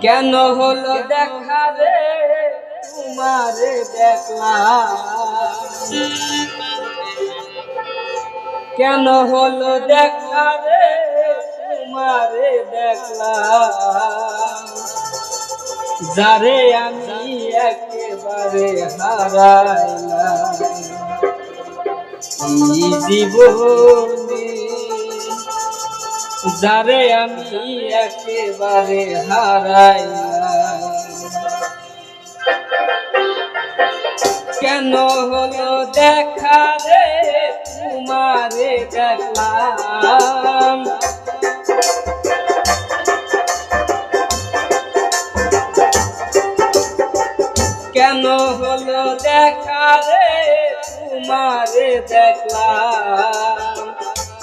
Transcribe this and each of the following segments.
কেন হলো দেখা তোমারে দেখলাম। কেন হলো দেখা তোমারে দেখলাম। যারে আমি একেবারে হারাইলাম। জীবনে যারে আমি একেবারে হারাইলাম কেন হলো দেখা রে, তোমারে দেখলাম। কেন হলো দেখা রে, তোমারে দেখলাম।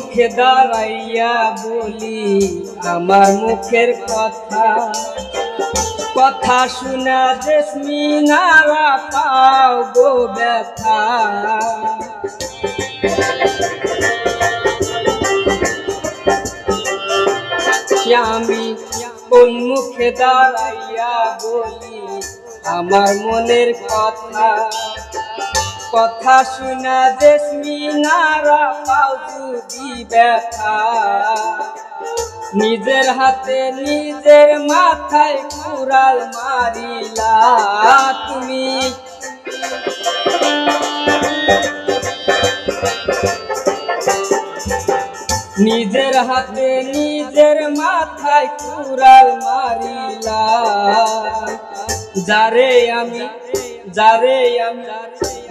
মুখে দাঁড়াইয়া বলি, আমার মুখের কথা। কথা শোনা জেসমিনারা পাও গো ব্যথা। আমি কোন মুখে দাঁড়াইয়া বলি, আমার মনের কথা। কথা শোনা জেসমিনারা পাও যদি ব্যথা। নিজের হাতে নিজের মাথায় কুড়াল মারিলা তুমি। নিজের হাতে নিজের মাথায় কুড়াল মারিলা। যারে আমি যারে আমি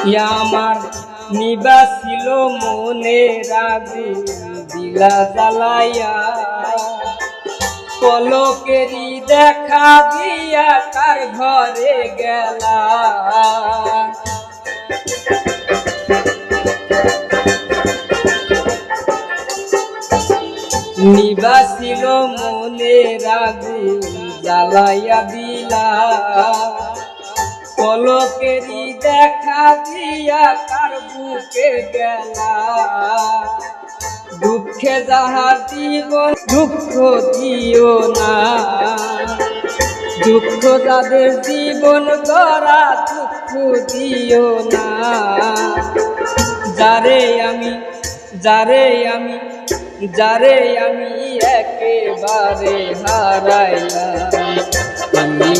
আমার নিবাসিল মনে রাগে দিলা জ্বালাইয়া পলকেরি দেখা দিয়া কার ঘরে গেলা। নিবাসিল মনে রাগে জ্বালাইয়া দিলা পলকেরি দেখা দিয়া কার বুকে গেলা দুঃখে যাহার জীবন, দুঃখ দিও না। দুঃখ যাদের জীবন গড়া, দুঃখ দিও না। যারে আমি যারে আমি যারে আমি একেবারে হারাইলাম। এই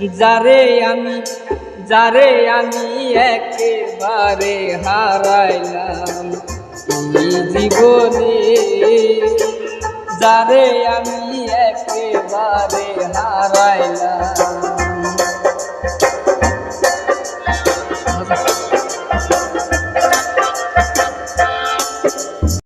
যারে আমি যারে আমি একেবারে হারাইলাম। তুমি জীবনে যারে আমি একেবারে হারাইলাম।